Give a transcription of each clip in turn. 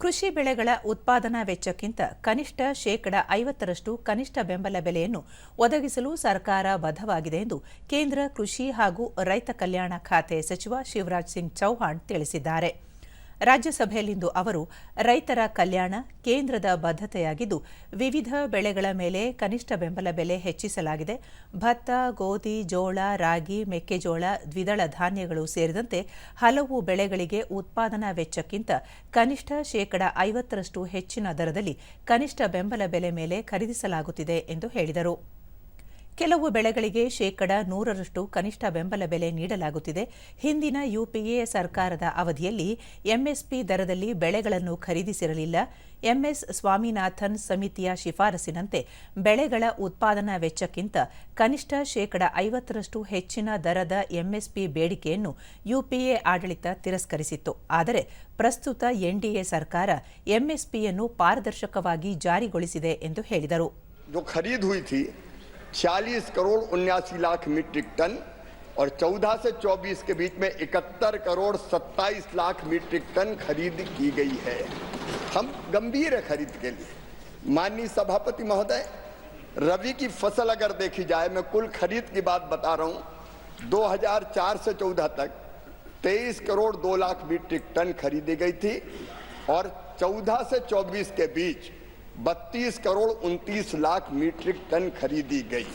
ಕೃಷಿ ಬೆಳೆಗಳ ಉತ್ಪಾದನಾ ವೆಚ್ಚಕ್ಕಿಂತ ಕನಿಷ್ಠ ಶೇಕಡ ಐವತ್ತರಷ್ಟು ಕನಿಷ್ಠ ಬೆಂಬಲ ಬೆಲೆಯನ್ನು ಒದಗಿಸಲು ಸರ್ಕಾರ ಬದ್ಧವಾಗಿದೆ ಎಂದು ಕೇಂದ್ರ ಕೃಷಿ ಹಾಗೂ ರೈತ ಕಲ್ಯಾಣ ಖಾತೆ ಸಚಿವ ಶಿವರಾಜ್ ಸಿಂಗ್ ಚೌಹಾಣ್ ತಿಳಿಸಿದ್ದಾರೆ. ರಾಜ್ಯಸಭೆಯಲ್ಲಿಂದು ಅವರು ರೈತರ ಕಲ್ಯಾಣ, ಕೇಂದ್ರದ ಬದ್ಧತೆಯಾಗಿದ್ದು, ವಿವಿಧ ಬೆಳೆಗಳ ಮೇಲೆ ಕನಿಷ್ಠ ಬೆಂಬಲ ಬೆಲೆ ಹೆಚ್ಚಿಸಲಾಗಿದೆ. ಭತ್ತ, ಗೋಧಿ, ಜೋಳ, ರಾಗಿ, ಮೆಕ್ಕೆಜೋಳ, ದ್ವಿದಳ ಧಾನ್ಯಗಳು ಸೇರಿದಂತೆ ಹಲವು ಬೆಳೆಗಳಿಗೆ ಉತ್ಪಾದನಾ ವೆಚ್ಚಕ್ಕಿಂತ ಕನಿಷ್ಠ ಶೇಕಡ ಐವತ್ತರಷ್ಟು ಹೆಚ್ಚಿನ ದರದಲ್ಲಿ ಕನಿಷ್ಠ ಬೆಂಬಲ ಬೆಲೆ ಮೇಲೆ ಖರೀದಿಸಲಾಗುತ್ತಿದೆ ಎಂದು ಹೇಳಿದರು. ಕೆಲವು ಬೆಳೆಗಳಿಗೆ ಶೇಕಡ ನೂರರಷ್ಟು ಕನಿಷ್ಠ ಬೆಂಬಲ ಬೆಲೆ ನೀಡಲಾಗುತ್ತಿದೆ. ಹಿಂದಿನ ಯುಪಿಎ ಸರ್ಕಾರದ ಅವಧಿಯಲ್ಲಿ ಎಂಎಸ್ಪಿ ದರದಲ್ಲಿ ಬೆಳೆಗಳನ್ನು ಖರೀದಿಸಿರಲಿಲ್ಲ. ಎಂಎಸ್ ಸ್ವಾಮಿನಾಥನ್ ಸಮಿತಿಯ ಶಿಫಾರಸಿನಂತೆ ಬೆಳೆಗಳ ಉತ್ಪಾದನಾ ವೆಚ್ಚಕ್ಕಿಂತ ಕನಿಷ್ಠ ಶೇಕಡ ಐವತ್ತರಷ್ಟು ಹೆಚ್ಚಿನ ದರದ ಎಂಎಸ್ಪಿ ಬೇಡಿಕೆಯನ್ನು ಯುಪಿಎ ಆಡಳಿತ ತಿರಸ್ಕರಿಸಿತ್ತು. ಆದರೆ ಪ್ರಸ್ತುತ ಎನ್ಡಿಎ ಸರ್ಕಾರ ಎಂಎಸ್ಪಿಯನ್ನು ಪಾರದರ್ಶಕವಾಗಿ ಜಾರಿಗೊಳಿಸಿದೆ ಎಂದು ಹೇಳಿದರು. 40 करोड़ उन्यासी लाख मीट्रिक टन और 14 से 24 के बीच में 71 करोड़ 27 लाख मीट्रिक टन खरीद की गई है। हम गंभीर है खरीद के लिए। माननीय सभापति महोदय, रवि की फ़सल अगर देखी जाए, मैं कुल खरीद की बात बता रहा हूँ। 2004 से 14 तक 23 करोड़ 2 लाख मीट्रिक टन खरीदी गई थी और 14 से 24 के बीच बत्तीस करोड़ उनतीस लाख मीट्रिक टन खरीदी गई।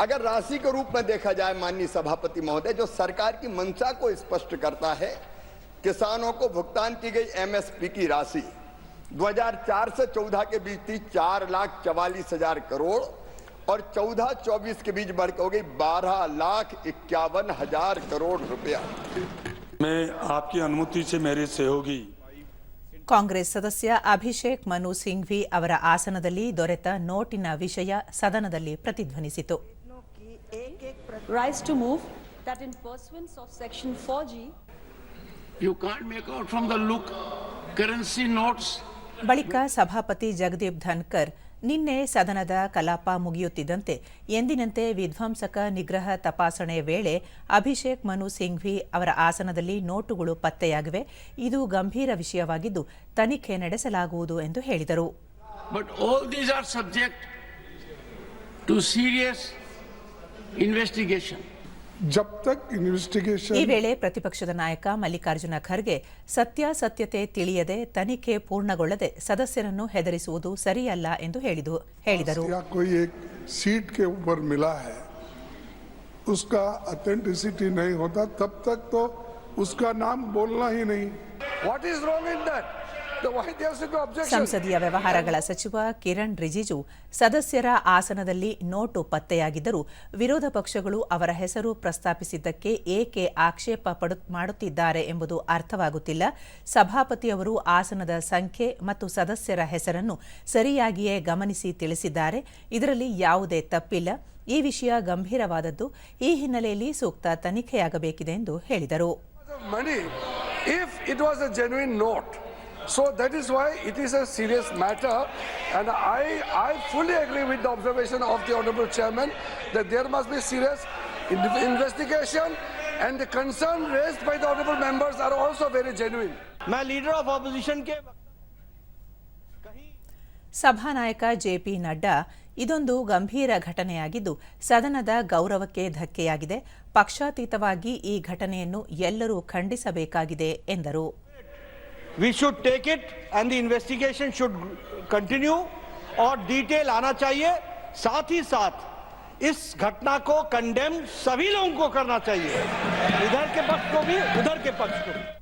अगर राशि के रूप में देखा जाए माननीय सभापति महोदय, जो सरकार की मंशा को स्पष्ट करता है, किसानों को भुगतान की गई एमएसपी की राशि 2004 से 14 के बीच थी चार लाख चवालीस हज़ार करोड़ और 14-24 के बीच बढ़ के हो गई बारह लाख इक्यावन हज़ार करोड़ रुपया। मैं आपकी अनुमति से मेरे सहयोगी ಕಾಂಗ್ರೆಸ್ ಸದಸ್ಯ ಅಭಿಷೇಕ್ ಮನು ಸಿಂಘ್ವಿ ಅವರ ಆಸನದಲ್ಲಿ ದೊರೆತ ನೋಟಿನ ವಿಷಯ ಸದನದಲ್ಲಿ ಪ್ರತಿಧ್ವನಿಸಿತು. Rise to move in of section you make from the notes ಬಳಿಕ ಸಭಾಪತಿ ಜಗದೀಪ್ ಧನ್ಕರ್ ನಿನ್ನೆ ಸದನದ ಕಲಾಪ ಮುಗಿಯುತ್ತಿದ್ದಂತೆ ಎಂದಿನಂತೆ ವಿಧ್ವಂಸಕ ನಿಗ್ರಹ ತಪಾಸಣೆ ವೇಳೆ ಅಭಿಷೇಕ್ ಮನು ಸಿಂಘ್ವಿ ಅವರ ಆಸನದಲ್ಲಿ ನೋಟುಗಳು ಪತ್ತೆಯಾಗಿವೆ ಇದು ಗಂಭೀರ ವಿಷಯವಾಗಿದ್ದು ತನಿಖೆ ನಡೆಸಲಾಗುವುದು ಎಂದು ಹೇಳಿದರು but all these are subject to serious investigation. जब तक ಈ इन्वेस्टिगेशन ವೇಳೆ ಪ್ರತಿಪಕ್ಷದ ನಾಯಕ ಮಲ್ಲಿಕಾರ್ಜುನ ಖರ್ಗೆ ಸತ್ಯಾಸತ್ಯತೆ ತಿಳಿಯದೆ ತನಿಖೆ ಪೂರ್ಣಗೊಳ್ಳದೆ ಸದಸ್ಯರನ್ನು ಹೆದರಿಸುವುದು ಸರಿಯಲ್ಲ ಎಂದು ಹೇಳಿದು ಹೇಳಿದರು या कोई एक सीट के ऊपर मिला है उसका अथेंटिसिटी नहीं होता तब तक तो उसका नाम बोलना ही नहीं What is wrong in that? ಸಂಸದೀಯ ವ್ಯವಹಾರಗಳ ಸಚಿವ ಕಿರಣ್ ರಿಜಿಜು ಸದಸ್ಯರ ಆಸನದಲ್ಲಿ ನೋಟು ಪತ್ತೆಯಾಗಿದ್ದರೂ ವಿರೋಧ ಪಕ್ಷಗಳು ಅವರ ಹೆಸರು ಪ್ರಸ್ತಾಪಿಸಿದ್ದಕ್ಕೆ ಏಕೆ ಆಕ್ಷೇಪ ಪಡು ಮಾಡುತ್ತಿದ್ದಾರೆ ಎಂಬುದು ಅರ್ಥವಾಗುತ್ತಿಲ್ಲ. ಸಭಾಪತಿಯವರು ಆಸನದ ಸಂಖ್ಯೆ ಮತ್ತು ಸದಸ್ಯರ ಹೆಸರನ್ನು ಸರಿಯಾಗಿಯೇ ಗಮನಿಸಿ ತಿಳಿಸಿದ್ದಾರೆ. ಇದರಲ್ಲಿ ಯಾವುದೇ ತಪ್ಪಿಲ್ಲ. ಈ ವಿಷಯ ಗಂಭೀರವಾದದ್ದು. ಈ ಹಿನ್ನೆಲೆಯಲ್ಲಿ ಸೂಕ್ತ ತನಿಖೆಯಾಗಬೇಕಿದೆ ಎಂದು ಹೇಳಿದರು. Of money, if it was a genuine note. So that is why it is a serious matter, and I, I fully agree with the observation of the Honorable Chairman that there must be serious investigation, and the concern raised by the Honorable Members are also very genuine. My leader of opposition came. ಸಭಾನಾಯಕ JP Nadda ಇದೊಂದು ಗಂಭೀರ ಘಟನೆಯಾಗಿದ್ದು ಸದನದ ಗೌರವಕ್ಕೆ ಧಕ್ಕೆಯಾಗಿದೆ ಪಕ್ಷಾತೀತವಾಗಿ ಈ ಘಟನೆಯನ್ನು ಎಲ್ಲರೂ ಖಂಡಿಸಬೇಕಾಗಿದೆ ಎಂದರು we should take it and the investigation should continue और डिटेल आना चाहिए। साथ ही साथ इस घटना को कंडेम सभी लोगों को करना चाहिए। इधर के पक्ष को भी, उधर के पक्ष को भी।